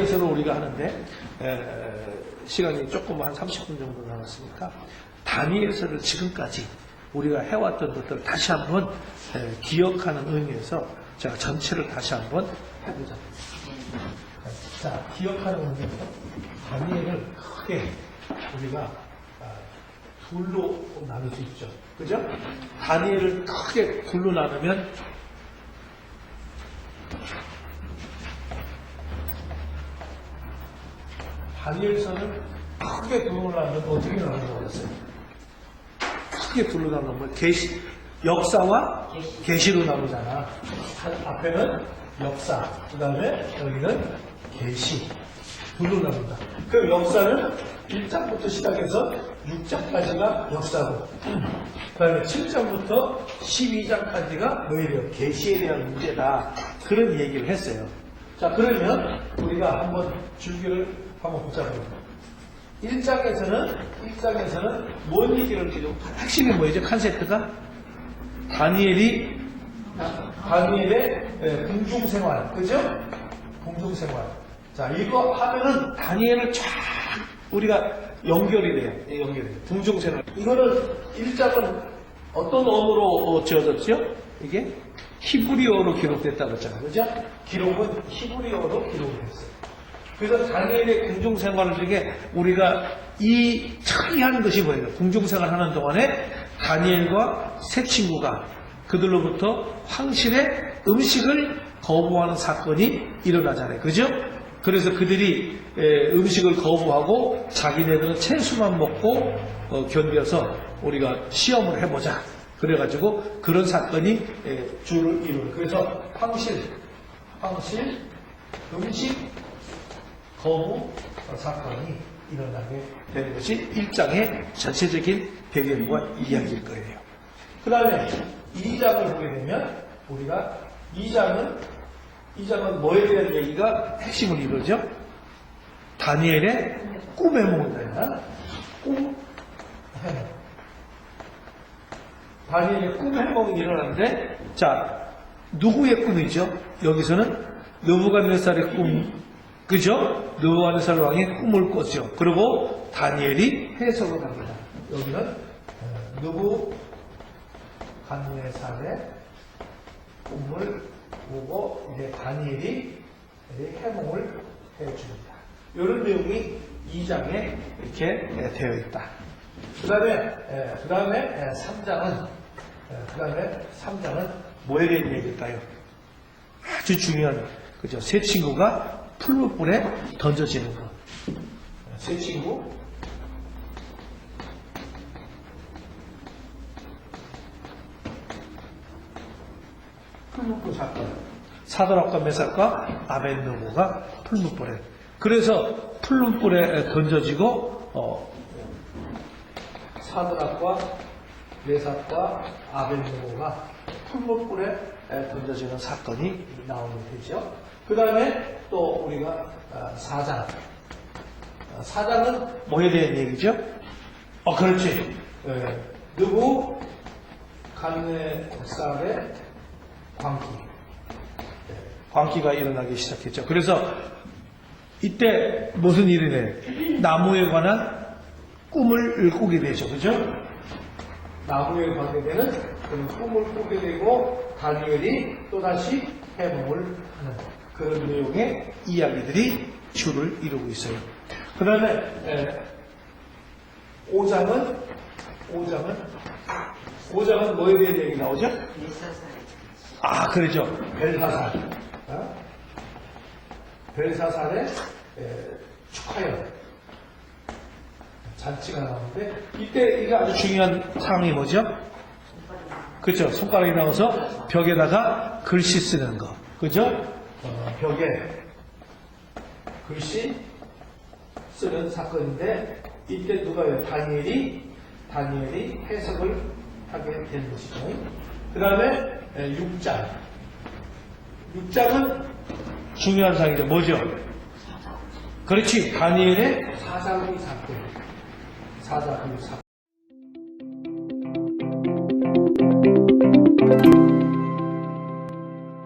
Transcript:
우리가 하는데 에, 시간이 조금 한 30분 정도 남았으니까 다니엘서를 지금까지 우리가 해왔던 것들을 다시 한번 에, 기억하는 의미에서 제가 전체를 다시 한번 해보자. 자, 기억하는 의미에서 다니엘을 크게 우리가 아, 둘로 나눌 수 있죠. 그죠? 다니엘을 크게 둘로 나누면 다니엘서는 크게 나누면 어떻게 나누는 거였어요? 크게 나누는 거 계시 역사와 계시로 나누잖아. 한- 앞에는 역사, 그 다음에 여기는 계시. 둘로 나눈다. 그럼 역사는 1장부터 시작해서 6장까지가 역사고, 그 다음에 7장부터 12장까지가 뭐예요? 계시에 대한 문제다. 그런 얘기를 했어요. 자, 그러면 우리가 한번 줄기를 한번 보자고요. 1장에서는, 1장에서는 뭔 얘기를 계속, 핵심이 뭐죠? 컨셉트가? 다니엘이, 다니엘의 예, 궁중생활, 그죠? 궁중생활. 자, 이거 하면은 다니엘을 쫙 우리가 연결이 돼요. 예, 연결이 돼요. 궁중생활. 이거는 1장은 어떤 언어로 어, 지어졌죠? 이게 히브리어로 기록됐다고 했잖아요. 그죠? 기록은 히브리어로 기록이 됐어요. 그래서 다니엘의 궁중생활을 중에 우리가 이 특이한 것이 뭐예요? 궁중생활 하는 동안에 다니엘과 세 친구가 그들로부터 황실의 음식을 거부하는 사건이 일어나잖아요. 그죠? 그래서 그들이 에, 음식을 거부하고 자기네들은 채소만 먹고 어, 견뎌서 우리가 시험을 해보자. 그래가지고 그런 사건이 에, 주를 이루는. 그래서 황실, 황실, 음식, 거부 사건이 일어나게 되는 것이 1장의 전체적인 배경과 이야기일 거예요. 그 다음에 2장을 보게 되면 우리가 2장은 2장은 뭐에 대한 얘기가 핵심을 이루죠? 다니엘의 꿈의 해몽이다. 꿈. 다니엘의 꿈 해몽이 일어나는데 자 누구의 꿈이죠? 여기서는 느부갓네살의 꿈 그죠? 느부갓네살 왕의 꿈을 꿨죠. 그리고 다니엘이 해석을 합니다. 여기는 어, 느부갓네살의 꿈을 보고 이제 다니엘이 해몽을 해줍니다. 이런 내용이 2장에 이렇게 되어 있다. 그 다음에, 그 다음에 3장은, 그 다음에 3장은 뭐에 대한 얘기일까요? 아주 중요한, 그죠? 세 친구가 풀무불에 던져지는 것. 세 친구, 풀무불 사건. 사도락과 메삭과 아벤노고가 풀무불에. 그래서 풀무불에 던져지고, 어, 사드락과 메삭과 아벤노고가 풀무불에 던져지는 사건이 나오게 되죠. 그 다음에 또 우리가 아, 사장. 아, 사장은 뭐에 대한 얘기죠? 어, 그렇지. 예, 누구? 간네살의 광기. 예, 광기가 일어나기 시작했죠. 그래서 이때 무슨 일이 돼? 나무에 관한 꿈을 꾸게 되죠. 그죠? 나무에 관계 되는 그런 꿈을 꾸게 되고 다니엘이 또다시 해몽을 하는 그런 내용의 이야기들이 주를 이루고 있어요. 그 다음에 5장은 5장은 5장은 뭐에 대한 얘기 나오죠? 아, 그러죠. 벨사살. 어? 벨사살의 에, 축하연. 잔치가 나오는데, 이때 이게 아주 중요한 상황이 뭐죠? 그죠. 손가락이 나와서 벽에다가 글씨 쓰는 거. 그죠? 어, 벽에 글씨 쓰는 사건인데, 이때 누가요? 다니엘이, 다니엘이 해석을 하게 된 것이죠. 그 다음에 6장. 6장은 중요한 사항이죠. 뭐죠? 그렇지. 다니엘의 사사기 사건. 사사기 사건.